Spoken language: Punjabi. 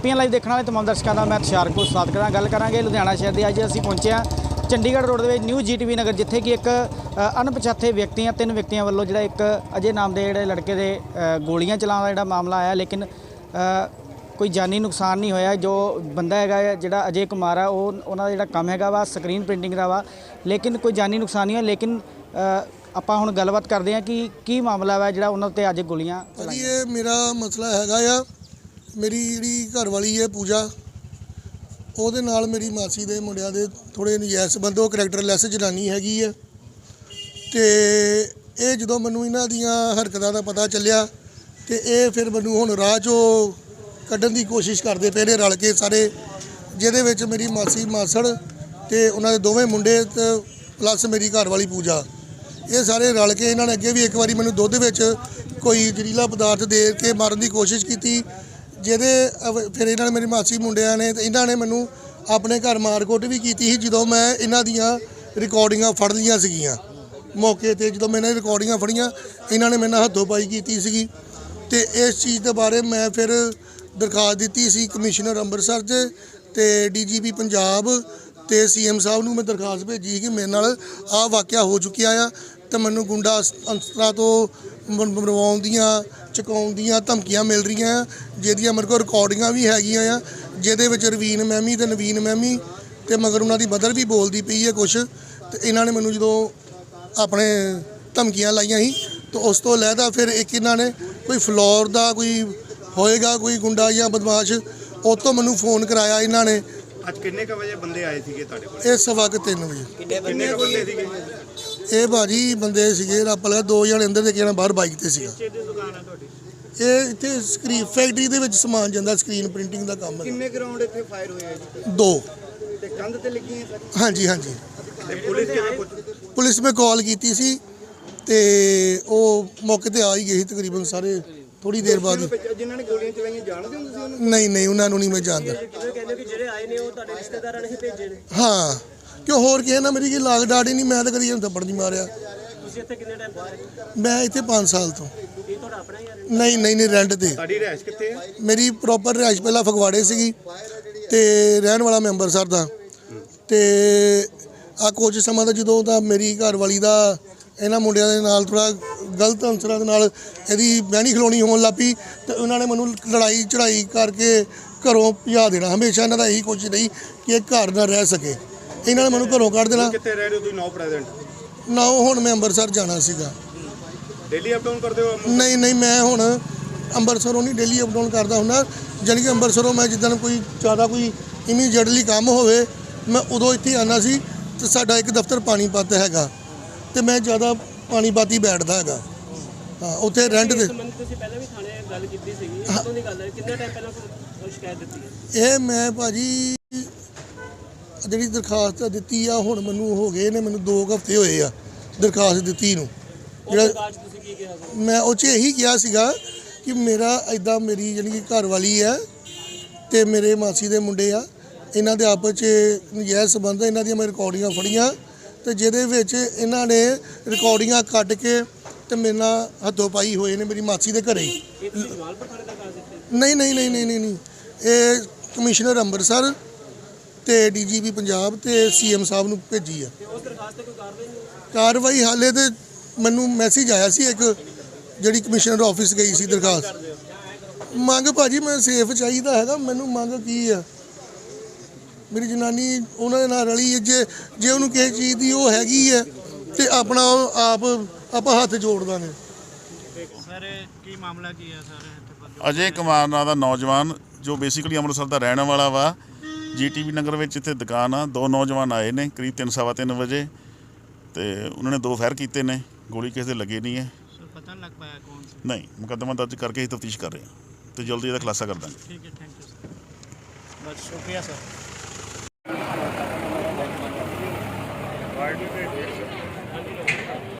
ਏਪੀਐਨ ਲਾਈਵ ਦੇਖਣ ਵਾਲੇ ਤਮਾਮ ਦਰਸ਼ਕਾਂ ਦਾ ਮੈਂ ਤੁਸ਼ਾਰਕੋ ਸਵਾਗਤ ਕਰਾਂ ਗੱਲ ਕਰਾਂਗੇ ਲੁਧਿਆਣਾ ਸ਼ਹਿਰ ਦੇ। ਅੱਜ ਅਸੀਂ ਪਹੁੰਚੇ ਹਾਂ ਚੰਡੀਗੜ੍ਹ ਰੋਡ ਦੇ ਵਿੱਚ ਨਿਊ ਜੀਟੀਵੀ ਨਗਰ, ਜਿੱਥੇ ਕਿ ਇੱਕ ਅਣਪਛਾਤੇ ਵਿਅਕਤੀਆਂ ਤਿੰਨ ਵਿਅਕਤੀਆਂ ਵੱਲੋਂ ਜਿਹੜਾ ਇੱਕ ਅਜੇ ਨਾਮ ਦੇ ਜਿਹੜੇ ਲੜਕੇ ਦੇ ਗੋਲੀਆਂ ਚਲਾਉਣ ਦਾ ਜਿਹੜਾ ਮਾਮਲਾ ਆਇਆ, ਲੇਕਿਨ ਕੋਈ ਜਾਨੀ ਨੁਕਸਾਨ ਨਹੀਂ ਹੋਇਆ। ਜੋ ਬੰਦਾ ਹੈਗਾ ਜਿਹੜਾ ਅਜੇ ਕੁਮਾਰ ਆ, ਉਹ, ਉਹਨਾਂ ਦਾ ਜਿਹੜਾ ਕੰਮ ਹੈਗਾ ਵਾ, ਸਕਰੀਨ ਪ੍ਰਿੰਟਿੰਗ ਦਾ ਵਾ, ਲੇਕਿਨ ਕੋਈ ਜਾਨੀ ਨੁਕਸਾਨ ਨਹੀਂ ਹੋਇਆ। ਲੇਕਿਨ ਆਪਾਂ ਹੁਣ ਗੱਲਬਾਤ ਕਰਦੇ ਹਾਂ ਕਿ ਕੀ ਮਾਮਲਾ ਵਾ ਜਿਹੜਾ ਉਹਨਾਂ ਉੱਤੇ ਅੱਜ ਗੋਲੀਆਂ ਇਹ ਮੇਰਾ ਮਸਲਾ ਹੈਗਾ ਆ। ਮੇਰੀ ਜਿਹੜੀ ਘਰ ਵਾਲੀ ਹੈ ਪੂਜਾ, ਉਹਦੇ ਨਾਲ ਮੇਰੀ ਮਾਸੀ ਦੇ ਮੁੰਡਿਆਂ ਦੇ ਥੋੜੇ ਨਜਾਇਜ਼ ਸੰਬੰਧ, ਉਹ ਕਰੈਕਟਰਲੈਸ ਜਨਾਨੀ ਹੈਗੀ ਹੈ। ਤੇ ਇਹ ਜਦੋਂ ਮੈਨੂੰ ਇਹਨਾਂ ਦੀਆਂ ਹਰਕਤਾਂ ਦਾ ਪਤਾ ਚੱਲਿਆ, ਤੇ ਇਹ ਫਿਰ ਮੈਨੂੰ ਹੁਣ ਰਾਹ 'ਚੋਂ ਕੱਢਣ ਦੀ ਕੋਸ਼ਿਸ਼ ਕਰਦੇ ਪਏ ਨੇ ਰਲ ਕੇ ਸਾਰੇ, ਜਿਹਦੇ ਵਿੱਚ ਮੇਰੀ ਮਾਸੀ ਮਾਸੜ ਤੇ ਉਹਨਾਂ ਦੇ ਦੋਵੇਂ ਮੁੰਡੇ ਤੇ ਪਲੱਸ ਮੇਰੀ ਘਰ ਵਾਲੀ ਪੂਜਾ। ਇਹ ਸਾਰੇ ਰਲ ਕੇ ਇਹਨਾਂ ਨੇ ਅੱਗੇ ਵੀ ਇੱਕ ਵਾਰੀ ਮੈਨੂੰ ਦੁੱਧ ਵਿੱਚ ਕੋਈ ਜ਼ਹਿਰੀਲਾ ਪਦਾਰਥ ਦੇ ਕੇ ਮਾਰਨ ਦੀ ਕੋਸ਼ਿਸ਼ ਕੀਤੀ ਜਿਹਦੇ ਅਵ- ਫਿਰ ਇਹਨਾਂ ਨੇ ਮੇਰੀ ਮਾਸੀ ਮੁੰਡਿਆਂ ਨੇ ਤੇ ਇਹਨਾਂ ਨੇ ਮੈਨੂੰ ਆਪਣੇ ਘਰ ਮਾਰਕੋਟ ਵੀ ਕੀਤੀ ਸੀ ਜਦੋਂ ਮੈਂ ਇਹਨਾਂ ਦੀਆਂ ਰਿਕਾਰਡਿੰਗਾਂ ਫੜ ਲਈਆਂ ਸੀਗੀਆਂ। ਮੌਕੇ ਤੇ ਜਦੋਂ ਮੈਂ ਇਹਨਾਂ ਦੀਆਂ ਰਿਕਾਰਡਿੰਗਾਂ ਫੜੀਆਂ, ਇਹਨਾਂ ਨੇ ਮੇਰੇ ਨਾਲ ਹੱਥੋਂ ਪਾਈ ਕੀਤੀ ਸੀਗੀ। ਤੇ ਇਸ ਚੀਜ਼ ਦੇ ਬਾਰੇ ਮੈਂ ਫਿਰ ਦਰਖਾਸਤ ਦਿੱਤੀ ਸੀ ਕਮਿਸ਼ਨਰ ਅੰਮ੍ਰਿਤਸਰ 'ਚ ਤੇ ਡੀਜੀਪੀ ਪੰਜਾਬ ਤੇ ਸੀਐਮ ਸਾਹਿਬ ਨੂੰ ਮੈਂ ਦਰਖਾਸਤ ਭੇਜੀ ਕਿ ਮੇਰੇ ਨਾਲ ਆਹ ਵਾਕਿਆ ਹੋ ਚੁੱਕਿਆ ਆ ਤੇ ਮੈਨੂੰ ਗੁੰਡਾ ਅੰਸਰਾਂ ਤੋਂ ਮਰਵਾਉਣ ਦੀਆਂ ਚੁਕਾਉਣ ਦੀਆਂ ਧਮਕੀਆਂ ਮਿਲ ਰਹੀਆਂ ਆ ਜਿਹਦੀਆਂ ਮੇਰੇ ਕੋਲ ਰਿਕਾਰਡਿੰਗਾਂ ਵੀ ਹੈਗੀਆਂ ਆ ਜਿਹਦੇ ਵਿੱਚ ਰਵੀਨ ਮੈਮੀ ਤੇ ਨਵੀਨ ਮੈਮੀ ਤੇ ਮਗਰ ਉਹਨਾਂ ਦੀ ਮਦਰ ਵੀ ਬੋਲਦੀ ਪਈ ਹੈ ਕੁਛ ਤੇ ਇਹਨਾਂ ਨੇ ਮੈਨੂੰ ਜਦੋਂ ਆਪਣੇ ਧਮਕੀਆਂ ਲਾਈਆਂ ਸੀ ਤੇ ਉਸ ਤੋਂ ਲਹਿਦਾ ਫਿਰ ਇੱਕ ਇਹਨਾਂ ਨੇ ਕੋਈ ਫਲੋਰ ਦਾ ਕੋਈ ਹੋਏਗਾ ਕੋਈ ਗੁੰਡਾ ਜਾਂ ਬਦਮਾਸ਼ ਉਹ ਤੋਂ ਮੈਨੂੰ ਫੋਨ ਕਰਾਇਆ ਇਹਨਾਂ ਨੇ। ਅੱਜ ਕਿੰਨੇ ਕ ਵਜੇ ਬੰਦੇ ਆਏ ਸੀਗੇ ਤੁਹਾਡੇ ਕੋਲ? ਇਹ ਸਵਾ ਕੁ ਤਿੰਨ ਵਜੇ। ਕਿੰਨੇ ਕ ਬੰਦੇ ਸੀਗੇ? ਇਹ ਭਾਜੀ ਬੰਦੇ ਸੀਗੇ ਰੱਬ ਲਗਾ ਦੋ ਜਣੇ ਅੰਦਰ ਤੇ ਕਿਹਨਾਂ ਬਾਹਰ ਬਾਈਕ ਤੇ ਸੀਗਾ। ਦੀ ਦੁਕਾਨ ਹੈ ਤੁਹਾਡੀ ਇਹ ਇੱਥੇ ਸਕਰੀਨ ਫੈਕਟਰੀ ਦੇ ਵਿੱਚ ਸਮਾਨ ਜਾਂਦਾ ਸਕਰੀਨ ਪ੍ਰਿੰਟਿੰਗ ਦਾ ਕੰਮ। ਹੈ ਕਿੰਨੇ ਗਰਾਊਂਡ ਇੱਥੇ ਫਾਇਰ ਹੋਏ ਆ ਜੀ? ਦੋ। ਤੇ ਕੰਧ ਤੇ ਲੱਗੀਆਂ ਸਰ ਹਾਂਜੀ ਹਾਂਜੀ। ਤੇ ਪੁਲਿਸ ਕਿਵੇਂ ਪੁਲਿਸ ਮੈਂ ਕਾਲ ਕੀਤੀ ਸੀ ਤੇ ਉਹ ਮੌਕੇ ਤੇ ਆ ਹੀ ਗਈ ਸੀ ਤਕਰੀਬਨ ਸਾਰੇ ਥੋੜੀ ਦੇਰ ਬਾਅਦ। ਜਿਨ੍ਹਾਂ ਨੇ ਗੋਲੀਆਂ ਚਲਾਈਆਂ ਜਾਣਦੇ ਹੋ ਤੁਸੀਂ ਉਹਨੂੰ? ਨਹੀਂ ਨਹੀਂ ਉਹਨਾਂ ਨੂੰ ਨਹੀਂ ਮੈਂ ਜਾਣਦਾ। ਕਹਿੰਦੇ ਕਿ ਜਿਹੜੇ ਆਏ ਨੇ ਉਹ ਤੁਹਾਡੇ ਰਿਸ਼ਤੇਦਾਰਾਂ ਨੇ ਹੀ ਭੇਜੇ ਨੇ। ਹਾਂ। ਕਿਉਂ ਹੋਰ ਕਿਸੇ ਨਾਲ ਮੇਰੀ ਕੀ ਲਾਗ ਡਾਟ ਹੀ ਨਹੀਂ ਮੈਂ ਤਾਂ ਕਦੀ ਇਹਨੂੰ ਥੱਪੜ ਨਹੀਂ ਮਾਰਿਆ। ਤੁਸੀਂ ਇੱਥੇ ਕਿੰਨੇ ਟਾਈਮ ਬਾਹਰ ਮੈਂ ਇੱਥੇ 5 ਸਾਲ ਤੋਂ। ਇਹ ਤੁਹਾਡਾ ਆਪਣਾ ਹੀ ਆ ਨਹੀਂ ਨਹੀਂ ਨਹੀਂ ਰੈਂਟ ਤੇ। ਤੁਹਾਡੀ ਰਹਿਸ਼ ਕਿੱਥੇ ਹੈ ਮੇਰੀ ਪ੍ਰੋਪਰ ਰਿਹਾਇਸ਼ ਪਹਿਲਾਂ ਫਗਵਾੜੇ ਸੀਗੀ ਤੇ ਰਹਿਣ ਵਾਲਾ ਮੈਂ ਅੰਮ੍ਰਿਤਸਰ ਦਾ। ਤੇ ਆ ਕੁਝ ਸਮਾਂ ਦਾ ਜਦੋਂ ਦਾ ਮੇਰੀ ਘਰ ਵਾਲੀ ਦਾ ਇਹਨਾਂ ਮੁੰਡਿਆਂ ਦੇ ਨਾਲ ਥੋੜਾ ਗਲਤ ਅਨਸਰਾਂ ਦੇ ਨਾਲ ਇਹਦੀ ਬਹਿਣੀ ਖਲੋਣੀ ਹੋਣ ਲੱਪੀ ਤੇ ਉਹਨਾਂ ਨੇ ਮੈਨੂੰ ਲੜਾਈ ਚੜਾਈ ਕਰਕੇ ਘਰੋਂ ਭਜਾ ਦੇਣਾ। ਹਮੇਸ਼ਾ ਇਹਨਾਂ ਦਾ ਇਹੀ ਕੋਸ਼ਿਸ਼ ਰਹੀ ਕਿ ਇਹ ਘਰ ਨਾ ਰਹਿ ਸਕੇ। ਇਹਨਾਂ ਨੇ ਮੈਨੂੰ ਘਰੋਂ ਕੱਢ ਦੇਣਾ। ਕਿੱਥੇ ਰਹਿ ਰਹੇ ਹੋ? ਤੁਸੀਂ ਨਾਓ ਪ੍ਰੈਜ਼ੈਂਟ ਨਾ ਹੁਣ ਮੈਂ ਅੰਮ੍ਰਿਤਸਰ ਜਾਣਾ ਸੀਗਾ। ਡੇਲੀ ਅਪ ਡਾਊਨ ਕਰਦੇ ਹੋ? ਨਹੀਂ ਨਹੀਂ ਮੈਂ ਹੁਣ ਅੰਮ੍ਰਿਤਸਰੋਂ ਨਹੀਂ ਡੇਲੀ ਅਪ ਡਾਊਨ ਕਰਦਾ ਹੁੰਦਾ। ਜਾਣੀ ਕਿ ਅੰਮ੍ਰਿਤਸਰੋਂ ਮੈਂ ਜਿੱਦਣ ਕੋਈ ਜ਼ਿਆਦਾ ਕੋਈ ਇਮੀਡੀਏਟਲੀ ਕੰਮ ਹੋਵੇ ਮੈਂ ਉਦੋਂ ਇੱਥੇ ਆਉਣਾ ਸੀ ਤੇ ਸਾਡਾ ਇੱਕ ਦਫ਼ਤਰ ਪਾਣੀਪਤ ਹੈਗਾ ਤੇ ਮੈਂ ਜ਼ਿਆਦਾ ਪਾਣੀਪਤ ਹੀ ਬੈਠਦਾ ਹੈਗਾ। ਹਾਂ ਉੱਥੇ ਰੈਂਟ ਤੇ ਸੰਬੰਧ ਤੁਸੀਂ ਪਹਿਲਾਂ ਵੀ ਥਾਣੇ ਗੱਲ ਕੀਤੀ ਸੀਗੀ ਕਦੋਂ ਦੀ ਗੱਲ ਹੈ ਕਿੰਨੇ ਟਾਈਮ ਪਹਿਲਾਂ ਕੋਈ ਸ਼ਿਕਾਇਤ ਦਿੱਤੀ ਹੈ? ਇਹ ਮੈਂ ਭਾਜੀ ਜਿਹੜੀ ਦਰਖਾਸਤ ਦਿੱਤੀ ਆ ਹੁਣ ਮੈਨੂੰ ਹੋ ਗਏ ਨੇ ਮੈਨੂੰ 2 ਹਫ਼ਤੇ ਹੋਏ ਆ ਦਰਖਾਸਤ ਦਿੱਤੀ ਨੂੰ। ਜਿਹੜਾ ਤੁਸੀਂ ਕੀ ਕਿਹਾ ਸੀ? ਮੈਂ ਉਹ 'ਚ ਇਹੀ ਕਿਹਾ ਸੀਗਾ ਕਿ ਮੇਰਾ ਐਦਾਂ ਮੇਰੀ ਜਾਣੀ ਕਿ ਘਰ ਵਾਲੀ ਹੈ ਤੇ ਮੇਰੇ ਮਾਸੀ ਦੇ ਮੁੰਡੇ ਆ ਇਹਨਾਂ ਦੇ ਆਪਸ 'ਚ ਨਜਾਇਜ਼ ਸੰਬੰਧ ਇਹਨਾਂ ਦੀਆਂ ਮੈਂ ਰਿਕਾਰਡਿੰਗਾਂ ਫੜੀਆਂ ਤੇ ਜਿਹਦੇ ਵਿੱਚ ਇਹਨਾਂ ਨੇ ਰਿਕਾਰਡਿੰਗਾਂ ਕੱਢ ਕੇ ਤੇ ਮੇਰੇ ਨਾਲ ਹੱਥੋਂ ਪਾਈ ਹੋਏ ਨੇ ਮੇਰੀ ਮਾਸੀ ਦੇ ਘਰੇ। ਹੀ ਇਹ ਤੁਸੀਂ ਜਵਾਲਪੁਰ ਥਾਣੇ ਦਾ ਕਾਜ਼ ਦਿੱਤੇ? ਨਹੀਂ ਨਹੀਂ ਨਹੀਂ ਨਹੀਂ ਨਹੀਂ ਨਹੀਂ ਇਹ ਕਮਿਸ਼ਨਰ ਅੰਮ੍ਰਿਤਸਰ ਤੇ ਡੀਜੀਪੀ ਪੰਜਾਬ ਤੇ ਸੀਐਮ ਸਾਹਿਬ ਨੂੰ ਭੇਜੀ ਆ। ਤੇ ਉਸ ਦਰਖਾਸਤ ਤੇ ਕੋਈ ਕਾਰਵਾਈ ਨਹੀਂ ਹੋਈ? ਕਾਰਵਾਈ ਹਾਲੇ ਤੇ ਮੈਨੂੰ ਮੈਸੇਜ ਆਇਆ ਸੀ ਇੱਕ ਜਿਹੜੀ ਕਮਿਸ਼ਨਰ ਆਫਿਸ ਗਈ ਸੀ ਦਰਖਾਸਤ। ਮੰਗ ਭਾਜੀ ਮੈਂ ਸੇਫ ਚਾਹੀਦਾ ਹੈਗਾ ਮੈਨੂੰ ਮੰਗ ਕੀ ਆ? ਮੇਰੀ ਜਨਾਨੀ ਉਹਨਾਂ ਦੇ ਨਾਲ ਰਲੀ ਹੈ ਜੇ ਜੇ ਉਹਨੂੰ ਕਿਸੇ ਚੀਜ਼ ਦੀ ਉਹ ਹੈਗੀ ਹੈ ਤੇ ਆਪਣਾ ਆਪ ਆਪਾਂ ਹੱਥ ਜੋੜ ਦਾਂਗੇ। ਸਰ ਕੀ ਮਾਮਲਾ ਕੀ ਹੈ ਸਰ ਅਜੇ ਕੁਮਾਰ ਨਾਂ ਦਾ ਨੌਜਵਾਨ ਜੋ ਬੇਸਿਕਲੀ ਅੰਮ੍ਰਿਤਸਰ ਦਾ ਰਹਿਣ ਵਾਲਾ ਵਾ ਜੀਟੀਵੀ ਨਗਰ ਵਿੱਚ ਇੱਥੇ ਦੁਕਾਨ ਆ ਦੋ ਨੌਜਵਾਨ ਆਏ ਨੇ ਕਰੀਬ ਤਿੰਨ ਸਵਾ ਤਿੰਨ ਵਜੇ ਤੇ ਉਹਨਾਂ ਨੇ ਦੋ ਫਾਇਰ ਕੀਤੇ ਨੇ ਗੋਲੀ ਕਿਸੇ ਦੇ ਲੱਗੇ ਨਹੀਂ ਹੈ। ਸਰ ਪਤਾ ਨਹੀਂ ਲੱਗ ਪਾਇਆ ਕੌਣ ਸੀ? ਨਹੀਂ ਮੁਕੱਦਮਾ ਦਰਜ ਕਰਕੇ ਹੀ ਤਫਤੀਸ਼ ਕਰ ਰਹੇ ਹਾਂ ਤੇ ਜਲਦੀ ਇਹਦਾ ਖੁਲਾਸਾ ਕਰ ਦਾਂਗੇ। ਠੀਕ ਹੈ ਥੈਂਕ ਯੂ ਸਰ ਬਸ ਸ਼ੁਕਰੀਆ ਸਰ